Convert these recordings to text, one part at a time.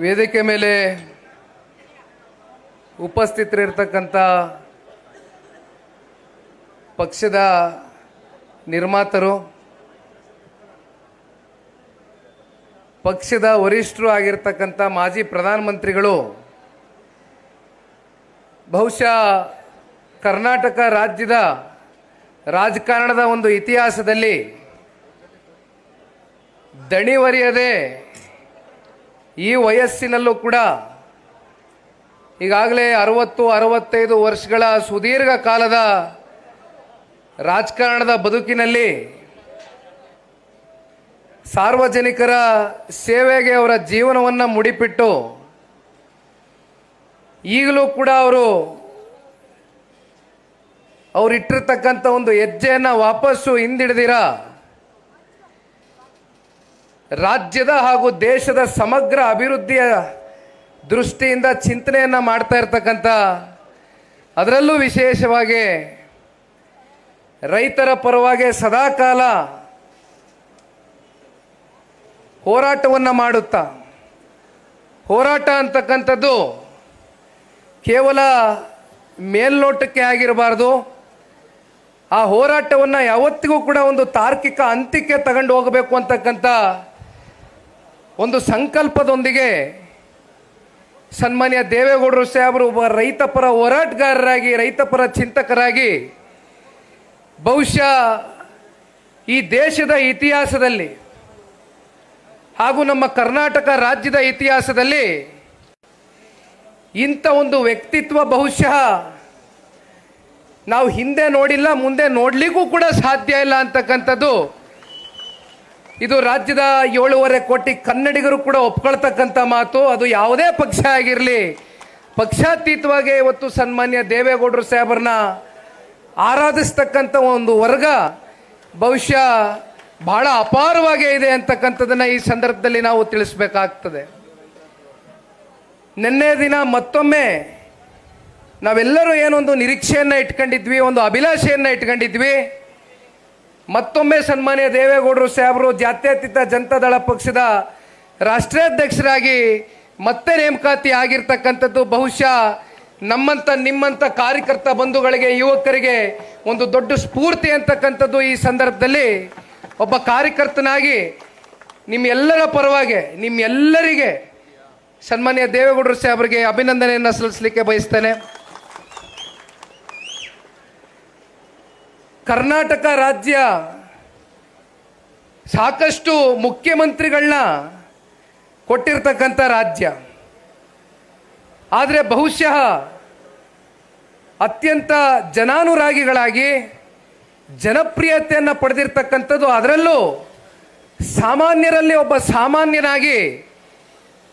ವೇದಿಕೆ ಮೇಲೆ ಉಪಸ್ಥಿತರಿರ್ತಕ್ಕಂಥ ಪಕ್ಷದ ನಿರ್ಮಾತರು, ಪಕ್ಷದ ವರಿಷ್ಠರು ಆಗಿರ್ತಕ್ಕಂಥ ಮಾಜಿ ಪ್ರಧಾನಮಂತ್ರಿಗಳು, ಬಹುಶಃ ಕರ್ನಾಟಕ ರಾಜ್ಯದ ರಾಜಕಾರಣದ ಒಂದು ಇತಿಹಾಸದಲ್ಲಿ ದಣಿವರಿಯದೆ ಈ ವಯಸ್ಸಿನಲ್ಲೂ ಕೂಡ ಈಗಾಗಲೇ ಅರವತ್ತು, ಅರವತ್ತೈದು ವರ್ಷಗಳ ಸುದೀರ್ಘ ಕಾಲದ ರಾಜಕಾರಣದ ಬದುಕಿನಲ್ಲಿ ಸಾರ್ವಜನಿಕರ ಸೇವೆಗೆ ಅವರ ಜೀವನವನ್ನು ಮುಡಿಪಿಟ್ಟು ಈಗಲೂ ಕೂಡ ಅವರು ಅವರಿಟ್ಟಿರ್ತಕ್ಕಂಥ ಒಂದು ಹೆಜ್ಜೆಯನ್ನು ವಾಪಸ್ಸು ಹಿಂದಿಡ್ದಿರ? ರಾಜ್ಯದ ಹಾಗೂ ದೇಶದ ಸಮಗ್ರ ಅಭಿವೃದ್ಧಿಯ ದೃಷ್ಟಿಯಿಂದ ಚಿಂತನೆಯನ್ನು ಮಾಡ್ತಾ ಇರ್ತಕ್ಕಂಥ ಅದರಲ್ಲೂ ವಿಶೇಷವಾಗಿ ರೈತರ ಪರವಾಗಿ ಸದಾಕಾಲ ಹೋರಾಟವನ್ನು ಮಾಡುತ್ತಾ, ಹೋರಾಟ ಅಂತಕ್ಕಂಥದ್ದು ಕೇವಲ ಮೇಲ್ನೋಟಕ್ಕೆ ಆಗಿರಬಾರ್ದು. ಆ ಹೋರಾಟವನ್ನು ಯಾವತ್ತಿಗೂ ಕೂಡ ಒಂದು ತಾರ್ಕಿಕ ಅಂತ್ಯಕ್ಕೆ ತಗೊಂಡು ಹೋಗಬೇಕು ಅಂತಕ್ಕಂಥ ಒಂದು ಸಂಕಲ್ಪದೊಂದಿಗೆ ಸನ್ಮಾನ್ಯ ದೇವೇಗೌಡರು ಸಾಹೇಬರು ಒಬ್ಬ ರೈತಪರ ಹೋರಾಟಗಾರರಾಗಿ, ರೈತಪರ ಚಿಂತಕರಾಗಿ ಬಹುಶಃ ಈ ದೇಶದ ಇತಿಹಾಸದಲ್ಲಿ ಹಾಗೂ ನಮ್ಮ ಕರ್ನಾಟಕ ರಾಜ್ಯದ ಇತಿಹಾಸದಲ್ಲಿ ಇಂಥ ಒಂದು ವ್ಯಕ್ತಿತ್ವ ಬಹುಶಃ ನಾವು ಹಿಂದೆ ನೋಡಿಲ್ಲ, ಮುಂದೆ ನೋಡಲಿಕ್ಕೂ ಕೂಡ ಸಾಧ್ಯ ಇಲ್ಲ ಅಂತಕ್ಕಂಥದ್ದು ಇದು ರಾಜ್ಯದ ಏಳೂವರೆ ಕೋಟಿ ಕನ್ನಡಿಗರು ಕೂಡ ಒಪ್ಕೊಳ್ತಕ್ಕಂಥ ಮಾತು. ಅದು ಯಾವುದೇ ಪಕ್ಷ ಆಗಿರಲಿ. ಪಕ್ಷಾತೀತವಾಗಿ ಇವತ್ತು ಸನ್ಮಾನ್ಯ ದೇವೇಗೌಡರು ಸಾಹೇಬರನ್ನ ಆರಾಧಿಸ್ತಕ್ಕಂಥ ಒಂದು ವರ್ಗ ಬಹುಶಃ ಬಹಳ ಅಪಾರವಾಗೇ ಇದೆ ಅಂತಕ್ಕಂಥದ್ದನ್ನು ಈ ಸಂದರ್ಭದಲ್ಲಿ ನಾವು ತಿಳಿಸ್ಬೇಕಾಗ್ತದೆ. ನಿನ್ನೆ ದಿನ ಮತ್ತೊಮ್ಮೆ ನಾವೆಲ್ಲರೂ ಏನೊಂದು ನಿರೀಕ್ಷೆಯನ್ನು ಇಟ್ಕೊಂಡಿದ್ವಿ, ಒಂದು ಅಭಿಲಾಷೆಯನ್ನು ಇಟ್ಕೊಂಡಿದ್ವಿ. ಮತ್ತೊಮ್ಮೆ ಸನ್ಮಾನ್ಯ ದೇವೇಗೌಡರು ಸಾಹೇಬರು, ಜಾತ್ಯತೀತ ಜನತಾದಳ ಪಕ್ಷದ ರಾಷ್ಟ್ರಾಧ್ಯಕ್ಷರಾಗಿ ಮತ್ತೆ ನೇಮಕಾತಿ ಆಗಿರ್ತಕ್ಕಂಥದ್ದು. ಬಹುಶಃ ನಮ್ಮಂಥ ನಿಮ್ಮಂಥ ಕಾರ್ಯಕರ್ತ ಬಂಧುಗಳಿಗೆ, ಯುವಕರಿಗೆ ಒಂದು ದೊಡ್ಡ ಸ್ಫೂರ್ತಿ ಅಂತಕ್ಕಂಥದ್ದು ಈ ಸಂದರ್ಭದಲ್ಲಿ. ಒಬ್ಬ ಕಾರ್ಯಕರ್ತನಾಗಿ ನಿಮ್ಮೆಲ್ಲರ ಪರವಾಗಿ, ನಿಮ್ಮೆಲ್ಲರಿಗೆ ಸನ್ಮಾನ್ಯ ದೇವೇಗೌಡರು ಸಾಹೇಬರಿಗೆ ಅಭಿನಂದನೆಯನ್ನು ಸಲ್ಲಿಸಲಿಕ್ಕೆ ಬಯಸ್ತೇನೆ. ಕರ್ನಾಟಕ ರಾಜ್ಯ ಸಾಕಷ್ಟು ಮುಖ್ಯಮಂತ್ರಿಗಳನ್ನ ಕೊಟ್ಟಿರ್ತಕ್ಕಂಥ ರಾಜ್ಯ. ಆದರೆ ಬಹುಶಃ ಅತ್ಯಂತ ಜನಾನುರಾಗಿಗಳಾಗಿ ಜನಪ್ರಿಯತೆಯನ್ನು ಪಡೆದಿರ್ತಕ್ಕಂಥದ್ದು ಅದರಲ್ಲೂ ಸಾಮಾನ್ಯರಲ್ಲಿ ಒಬ್ಬ ಸಾಮಾನ್ಯನಾಗಿ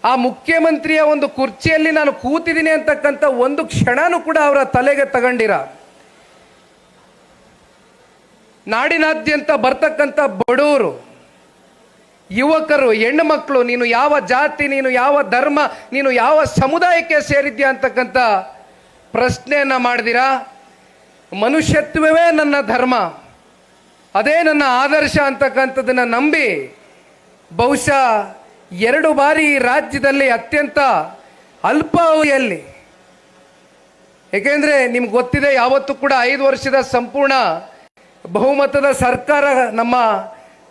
ಆ ಮುಖ್ಯಮಂತ್ರಿಯ ಒಂದು ಕುರ್ಚಿಯಲ್ಲಿ ನಾನು ಕೂತಿದ್ದೀನಿ ಅಂತಕ್ಕಂಥ ಒಂದು ಕ್ಷಣನೂ ಕೂಡ ಅವರ ತಲೆಗೆ ತಗೊಂಡಿರ. ನಾಡಿನಾದ್ಯಂತ ಬರ್ತಕ್ಕಂಥ ಬಡವರು ಯುವಕರು ಹೆಣ್ಣು ಮಕ್ಕಳು ನೀನು ಯಾವ ಜಾತಿ, ನೀನು ಯಾವ ಧರ್ಮ, ನೀನು ಯಾವ ಸಮುದಾಯಕ್ಕೆ ಸೇರಿದ್ಯಾ ಅಂತಕ್ಕಂಥ ಪ್ರಶ್ನೆಯನ್ನು ಮಾಡಿದಿರಾ? ಮನುಷ್ಯತ್ವವೇ ನನ್ನ ಧರ್ಮ, ಅದೇ ನನ್ನ ಆದರ್ಶ ಅಂತಕ್ಕಂಥದ್ದನ್ನು ನಂಬಿ ಬಹುಶಃ ಎರಡು ಬಾರಿ ರಾಜ್ಯದಲ್ಲಿ ಅತ್ಯಂತ ಅಲ್ಪಾವಧಿಯಲ್ಲಿ, ಏಕೆಂದರೆ ನಿಮ್ಗೆ ಗೊತ್ತಿದೆ, ಯಾವತ್ತೂ ಕೂಡ ಐದು ವರ್ಷದ ಸಂಪೂರ್ಣ ಬಹುಮತದ ಸರ್ಕಾರ ನಮ್ಮ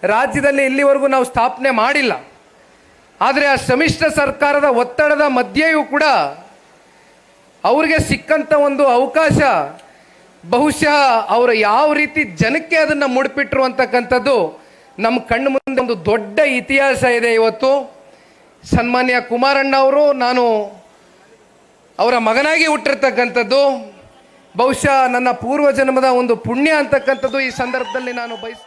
ರಾಜ್ಯದಲ್ಲಿ ಇಲ್ಲಿವರೆಗೂ ನಾವು ಸ್ಥಾಪನೆ ಮಾಡಿಲ್ಲ. ಆದರೆ ಆ ಸಮ್ಮಿಶ್ರ ಸರ್ಕಾರದ ಒತ್ತಡದ ಮಧ್ಯೆಯೂ ಕೂಡ ಅವ್ರಿಗೆ ಸಿಕ್ಕಂಥ ಒಂದು ಅವಕಾಶ, ಬಹುಶಃ ಅವರು ಯಾವ ರೀತಿ ಜನಕ್ಕೆ ಅದನ್ನು ಮುಡಿಪಿಟ್ರು ಅಂತಕ್ಕಂಥದ್ದು ನಮ್ಮ ಕಣ್ಣು ಮುಂದೆ ಒಂದು ದೊಡ್ಡ ಇತಿಹಾಸ ಇದೆ ಇವತ್ತು. ಸನ್ಮಾನ್ಯ ಕುಮಾರಣ್ಣ ಅವರು, ನಾನು ಅವರ ಮಗನಾಗಿ ಹುಟ್ಟಿರ್ತಕ್ಕಂಥದ್ದು. ಬಹುಶಃ ನನ್ನ ಪೂರ್ವ ಜನ್ಮದ ಒಂದು ಪುಣ್ಯ ಅಂತಕ್ಕಂಥದ್ದು ಈ ಸಂದರ್ಭದಲ್ಲಿ ನಾನು ಬಯಸ್